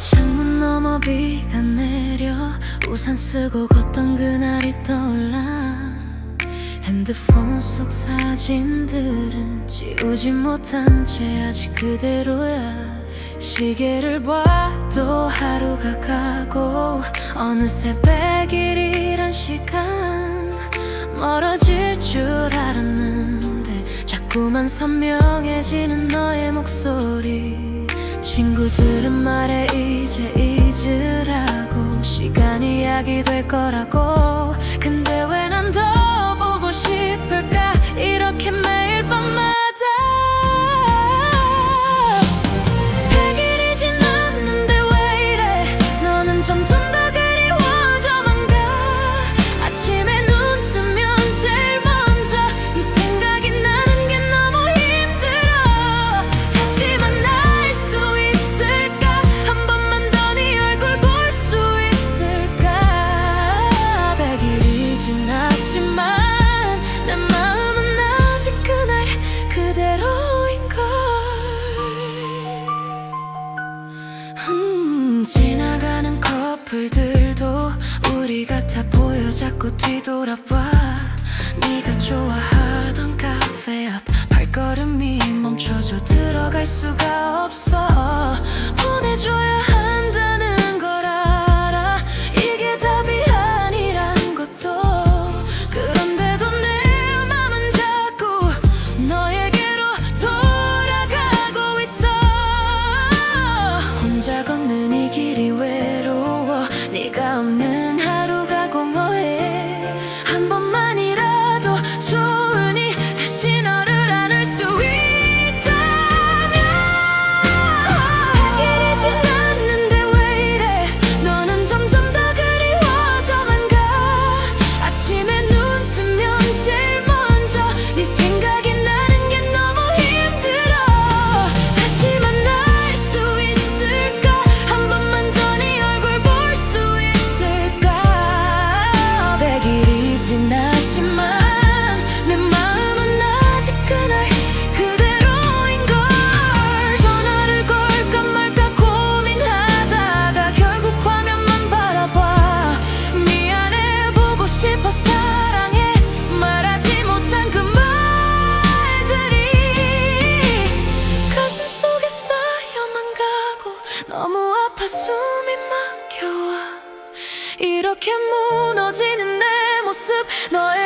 창문 너머 비가 내려 우산 쓰고 걷던 그날이 떠올라. 핸드폰 속 사진들은 지우지 못한 채 아직 그대로야. 시계를 봐도 하루가 가고 어느새 백일이란 시간 멀어질 줄 알았는데 자꾸만 선명해지는 너의 목소리. 친구들은 말해 이제 잊으라고 시간이 약이 될 거라고 커플들도 우리 같아 보여 자꾸 뒤돌아봐. 네가 좋아하던 카페 앞 발걸음이 멈춰져 들어갈 수가 네가 없는 이렇게 무너지는 내 모습 너의